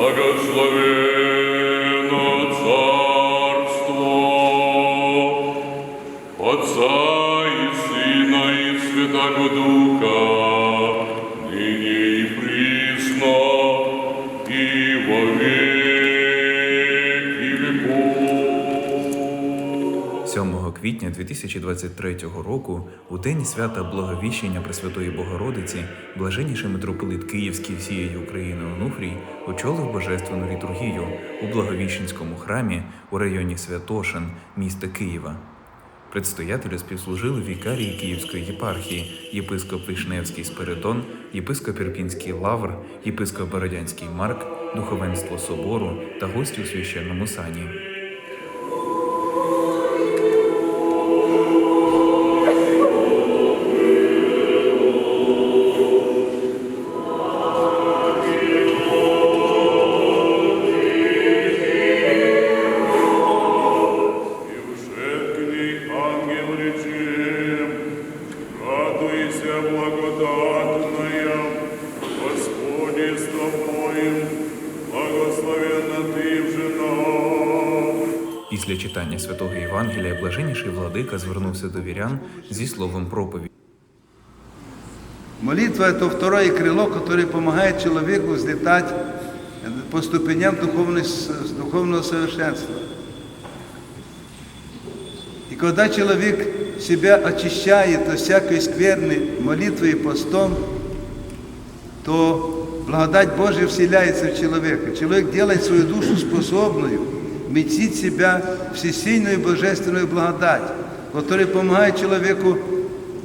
Благословено царство Отца и Сына и Святого Духа, квітня 2023 року, у день свята Благовіщення Пресвятої Богородиці, блаженніший митрополит Київський всієї України Онуфрій очолив божественну літургію у Благовіщенському храмі у районі Святошин міста Києва. Предстоятелю співслужили вікарії Київської єпархії, єпископ Вишневський Спиридон, єпископ Ірпінський Лавр, єпископ Бородянський Марк, духовенство собору та гості у священному сані. Після читання святого Євангелія блаженніший владика звернувся до вірян зі словом проповіді. Молитва – это второе крыло, которое помогает человеку взлетать по ступеням духовной с- духовного совершенства. И когда человек себя очищает от всякой скверны молитвой и постом, то благодать Божия вселяется в человека. Человек делает свою душу способную вместить в себя всесильную божественную благодать, которая помогает человеку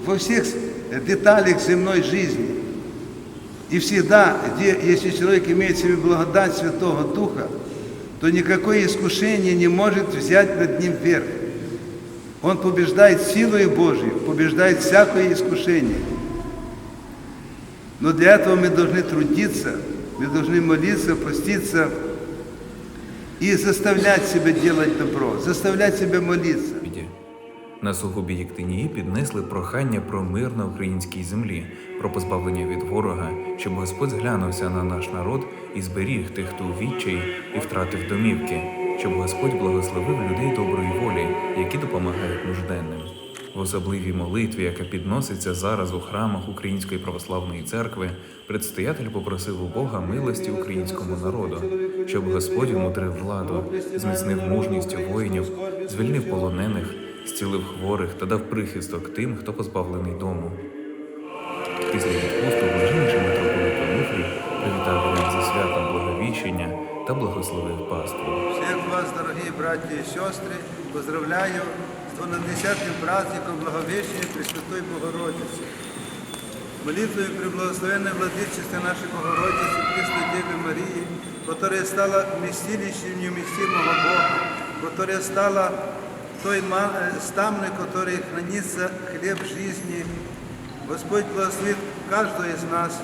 во всех деталях земной жизни. И всегда, где, если человек имеет в себе благодать Святого Духа, то никакое искушение не может взять над ним верх. Он побеждает силой Божьей, побеждает всякое искушение. Но для этого мы должны трудиться, мы должны молиться, поститься и заставлять себе делать добро, заставлять себе молиться. На сугубі Єктинії піднесли прохання про мир на українській землі, про позбавлення від ворога, щоб Господь зглянувся на наш народ і зберіг тих, хто у відчаї і втратив домівки, щоб Господь благословив людей доброї волі, які допомагають нужденним. В особливій молитві, яка підноситься зараз у храмах Української православної церкви, предстоятель попросив у Бога милості українському народу, щоб Господь умудрив владу, зміцнив мужність воїнів, звільнив полонених, зцілив хворих та дав прихисток тим, хто позбавлений дому. Після відпусту блаженніший митрополит Онуфрій привітав вірян зі святом Благовіщення та благословив паству. Всех вас, дорогие братья и сестры, поздравляю с 12-м праздником Благовещения Пресвятой Богородицы. Молитвою преблагословенной Владычицы нашей Богородицы, Пресной Девы Марии, которая стала вместилищем неуместимого Бога, которая стала той ма- э, стамной, в которой хранится хлеб жизни. Господь благословит каждого из нас,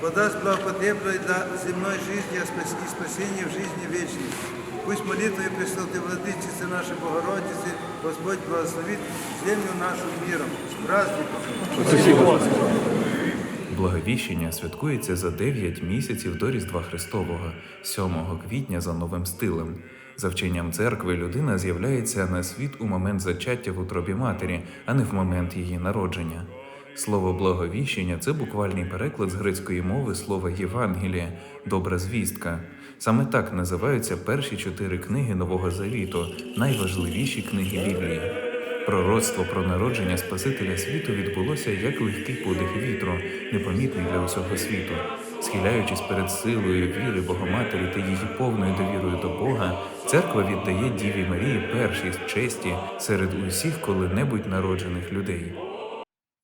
подаст благопотребное для земной жизни а спас- и спасения в жизни вечной. Пусть молитвой Пресвятой Владычицы нашей Богородицы Господь благословит землю нашу миром. С праздником! Благовіщення святкується за 9 місяців до Різдва Христового, 7 квітня за новим стилем. За вченням церкви людина з'являється на світ у момент зачаття в утробі матері, а не в момент її народження. Слово благовіщення це буквальний переклад з грецької мови слова Євангелія, добра звістка. Саме так називаються перші чотири книги Нового Завіту, найважливіші книги Біблії. Пророцтво про народження Спасителя світу відбулося як легкий подих вітру, непомітний для усього світу. Схиляючись перед силою віри Богоматері та її повною довірою до Бога, церква віддає Діві Марії першість честі серед усіх коли-небудь народжених людей.